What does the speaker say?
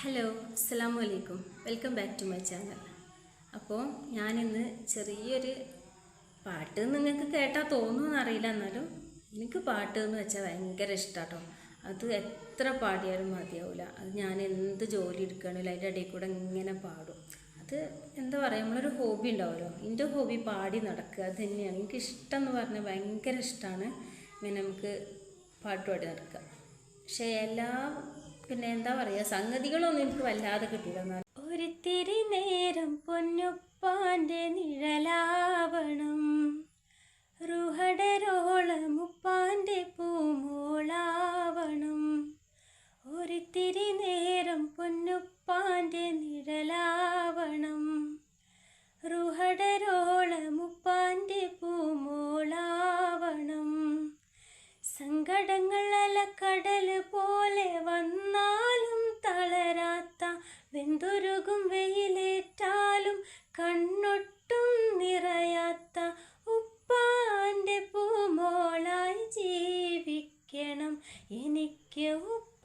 Hello അസ്സാം വലൈക്കും welcome back to my channel അപ്പോൾ ഞാനിന്ന് ചെറിയൊരു പാട്ട് നിങ്ങൾക്ക് കേട്ടാൽ തോന്നുമെന്ന് അറിയില്ല എന്നാലും എനിക്ക് പാട്ട് എന്ന് വെച്ചാൽ ഭയങ്കര ഇഷ്ടമാട്ടോ അത് എത്ര പാടിയാലും മതിയാവില്ല അത് ഞാൻ എന്ത് ജോലി എടുക്കുകയാണെങ്കിലും അതിന്റെ ഇടയിൽ കൂടെ ഇങ്ങനെ പാടും. അത് എന്താ പറയുക നമ്മളൊരു ഹോബി ഉണ്ടാവുമല്ലോ. എന്റെ ഹോബി പാടി നടക്കുക അത് തന്നെയാണ്. എനിക്ക് ഇഷ്ടം എന്ന് പറഞ്ഞാൽ ഭയങ്കര ഇഷ്ടമാണ്. ഇങ്ങനെ നമുക്ക് പാട്ട് പാടി നടക്കുക. പക്ഷേ എല്ലാ പിന്നെ എന്താ പറയുക സംഗതികളൊന്നും എനിക്ക് വല്ലാതെ കിട്ടില്ല ഒരു തിരി നേരം പൊന്നുപ്പാന്റെ നിഴലാവണം സങ്കടങ്ങൾ അലക്കടൽ പോലെ വന്നാലും തളരാത്ത വെന്തുരുകും വെയിലേറ്റാലും കണ്ണൊട്ടും നിറയാത്ത ഉപ്പാന്റെ പൂമോളായി ജീവിക്കണം. എനിക്ക് പൂമോളാവണം